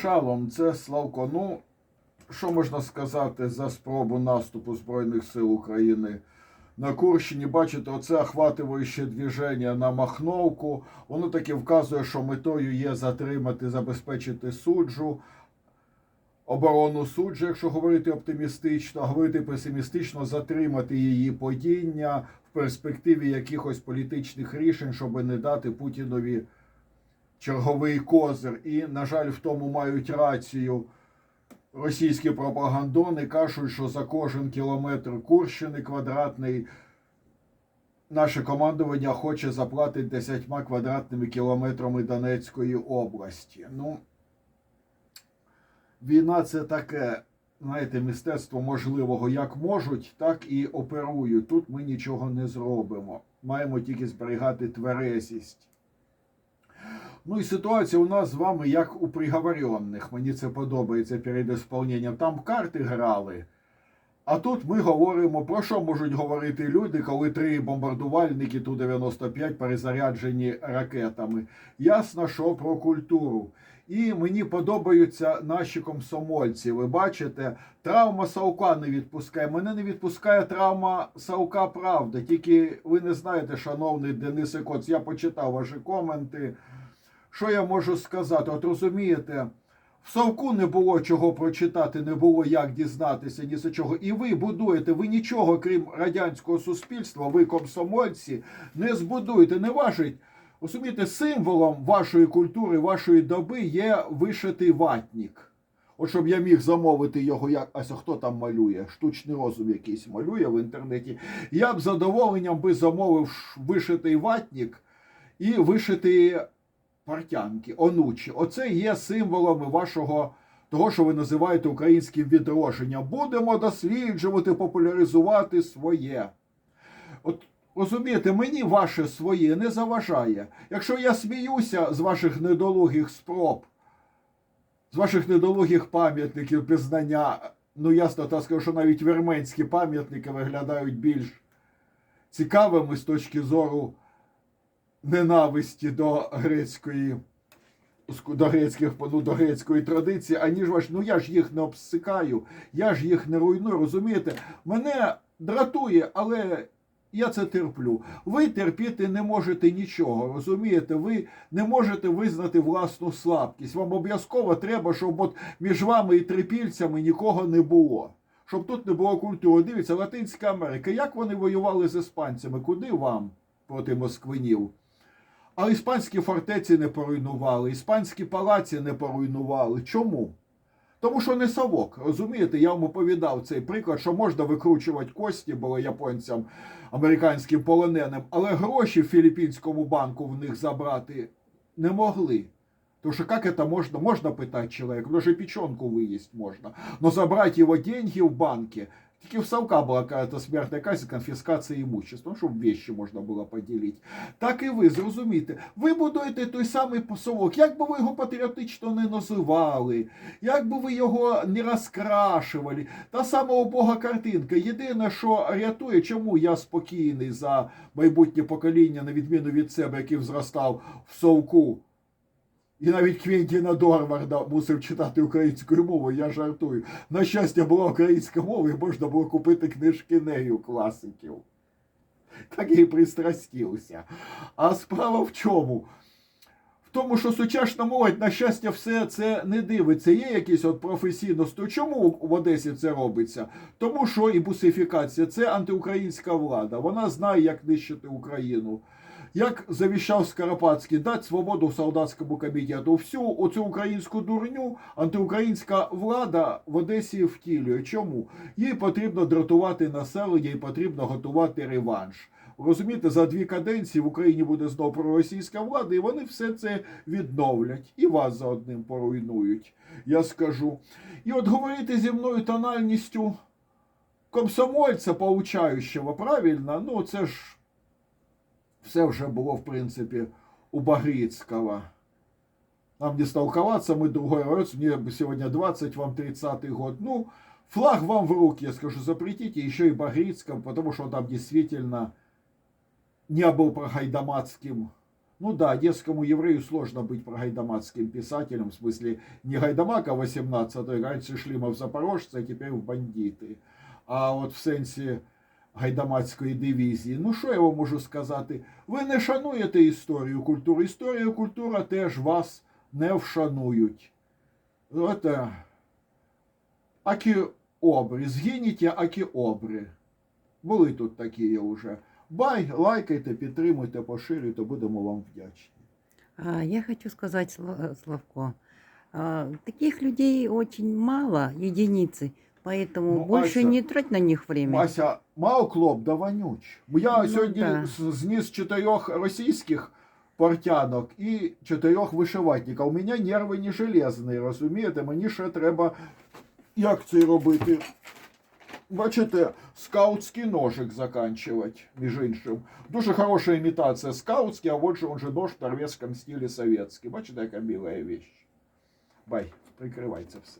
Шалом, це Славко. Ну, що можна сказати за спробу наступу Збройних сил України на Курщині? Бачите, оце охватуюче движення на Махновку. Воно таки вказує, що метою є затримати, забезпечити суджу. Оборону суджу, якщо говорити оптимістично, а говорити песимістично, затримати її падіння в перспективі якихось політичних рішень, щоб не дати Путінові черговий козир. І, на жаль, в тому мають рацію російські пропагандони. Кажуть, що за кожен кілометр Курщини квадратний наше командування хоче заплатити 10 квадратними кілометрами Донецької області. Ну, війна це таке. Знаєте, мистецтво можливого як можуть, так і оперують. Тут ми нічого не зробимо. Маємо тільки зберігати тверезість. Ну і ситуація у нас з вами як у приговоренних. Мені це подобається перед ісполненням. Там карти грали. А тут ми говоримо, про що можуть говорити люди, коли три бомбардувальники Ту-95 перезаряджені ракетами. Ясно, що про культуру. І мені подобаються наші комсомольці. Ви бачите, травма Саука не відпускає. Мене не відпускає травма Саука Правда. Тільки ви не знаєте, шановний Денисе Коц, я почитав ваші коменти. Що я можу сказати? От розумієте, в Савку не було чого прочитати, не було як дізнатися ні за чого. І ви будуєте, ви нічого, крім радянського суспільства, ви комсомольці, не збудуєте, не важить. Розумієте, символом вашої культури, вашої доби є вишитий ватник. От щоб я міг замовити його, як ось хто там малює, штучний розум якийсь малює в інтернеті. Я б задоволенням би замовив вишитий ватник і вишити партянки, онучі. Оце є символами вашого того, що ви називаєте українським відродженням. Будемо досліджувати, популяризувати своє. От розумієте, мені ваше своє не заважає. Якщо я сміюся з ваших недолугих спроб, з ваших недолугих пам'ятників пізнання, ну ясно, так скажу, що навіть вірменські пам'ятники виглядають більш цікавими з точки зору ненависті до грецької до грецьких ну, до грецької традиції, аніж ваш. Ну я ж їх не обсикаю, я ж їх не руйную. Розумієте? Мене дратує, але я це терплю. Ви терпіти не можете нічого. Розумієте? Ви не можете визнати власну слабкість. Вам обов'язково треба, щоб от між вами і трипільцями нікого не було. Щоб тут не було культури. Дивіться, Латинська Америка. Як вони воювали з іспанцями? Куди вам проти москвинів? А іспанські фортеці не поруйнували, іспанські палаці не поруйнували. Чому? Тому що не совок. Розумієте, я вам оповідав цей приклад, що можна викручувати кості, було японцям, американським полоненим, але гроші в Філіппінському банку в них забрати не могли. Тому що як це можна? Питати чоловіка, даже печенку виїсть можна. Но забрать его деньги в банке, тільки в Савка була какая-то смертна казнь, конфіскація імущества, ну, щоб вещи можна було поділити. Так і ви зрозумієте, ви будуєте той самий посолок, як би ви його патріотично не називали, як би ви його не розкрашували. Та сама убога картинка. Єдине, що рятує, чому я спокійний за майбутнє покоління, на відміну від себе, який зростав в совку. І навіть Квентіна Дорварда мусив читати українською мовою, я жартую. На щастя, була українська мова, і можна було купити книжки нею класиків. Так і пристрастився. А справа в чому? В тому, що сучасна молодь, на щастя, все це не дивиться. Є якісь от професійності. Чому в Одесі це робиться? Тому що і бусифікація це антиукраїнська влада. Вона знає, як нищити Україну. Як завіщав Скоропадський, дати свободу солдатському комітету. Всю оцю українську дурню антиукраїнська влада в Одесі втілює. Чому? Їй потрібно дратувати населення, їй потрібно готувати реванш. Розумієте, за дві каденції в Україні буде знову проросійська влада, і вони все це відновлять. І вас за одним поруйнують, я скажу. І от говорити зі мною тональністю комсомольця поучаючого, правильно? Ну, це ж все вже було, в принципі, у Багрицького. Нам не столковаться, мы другой раз, мне сегодня 20, вам 30 год. Ну, флаг вам в руки, я скажу, запретите, еще и Багрицком, потому что он там действительно не был прогайдамацким Ну да, одесскому еврею сложно быть прогайдамацким писателем, в смысле не Гайдамака 18 раньше шли мы в Запорожцы, а теперь в бандити. А от в сенсі гайдамацької дивізії, ну що я вам можу сказати? Ви не шануєте історію культури. Історія культура теж вас не вшанують. Це акі обри, згиніть, акі обри. Були тут такі вже. Бай, лайкайте, підтримуйте, поширюйте, будемо вам вдячні. Я хочу сказать, Славко, таких людей очень мало, единицы, поэтому Ну, больше Ася, не трать на них время. Мася, мав клоп да вонюч. Я Ну, сьогодні да. з- зніс чотирьох російських портянок і чотирьох вишиватників. У мене нерви не железні, розумієте? Мені ще треба як це робити? Бачите, скаутський ножик заканчивать, між іншим. Дуже хороша імітація скаутський, а от же он же нож в торвезькому стилі советський. Бачите, яка біла вещь. Бай, прикривай це все.